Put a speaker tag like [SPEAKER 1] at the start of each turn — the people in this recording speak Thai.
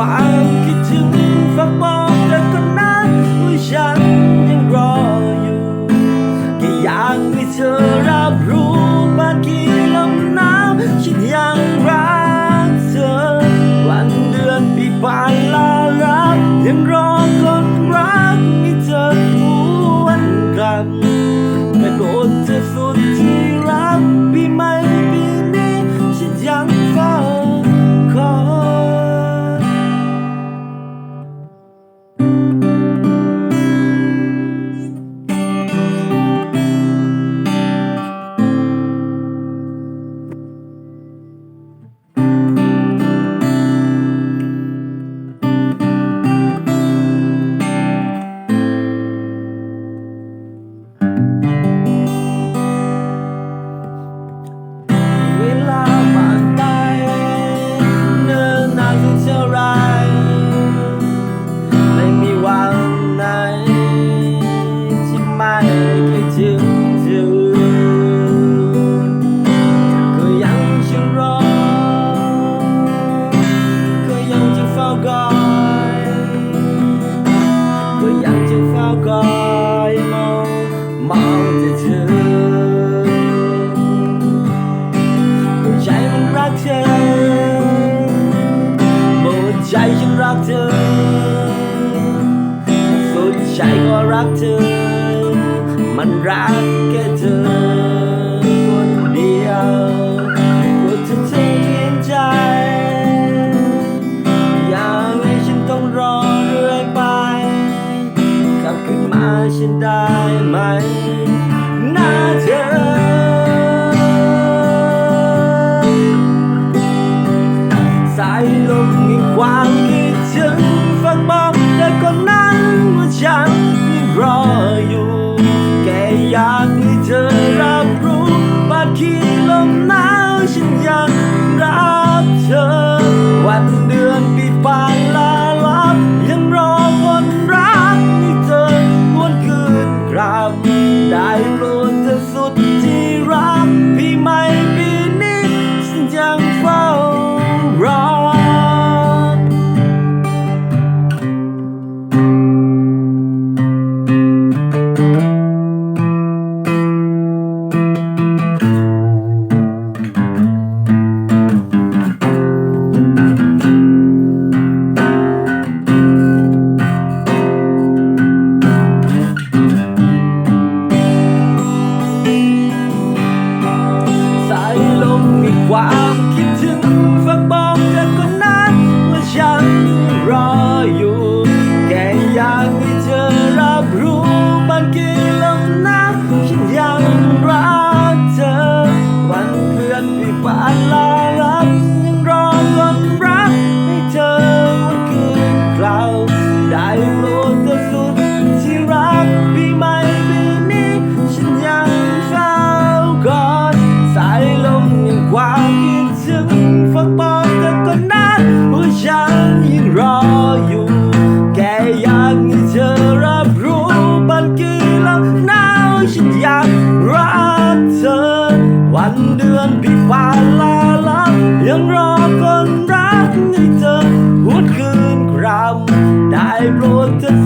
[SPEAKER 1] ค จะเฝ้าคอยมองมองแต่เธอหัวใจมันรักเธอหมดใจฉันรักเธอสุดใจก็รักเธอ มันรักแค่เธอ ฉันได้ไหมหน้าเธอ สายลมแห่งความคิดถึงฝากบอกเธอคนนั้นว่าฉันยังรออยู่ แค่อยากให้เธอรับรู้ว่าที่ลมหนาวฉันยังรักเธอ วันเดือนปีผ่า คิ นนั้นว่าฉันยังรออยู่ แค่อยากให้เธอรับรู้บางทีลมหนาวฉันยังรักเธอ วันเดือนปีผ่าลาลับยังรอคนรักให้เธอหวนคืนครำได้โปรดเธอ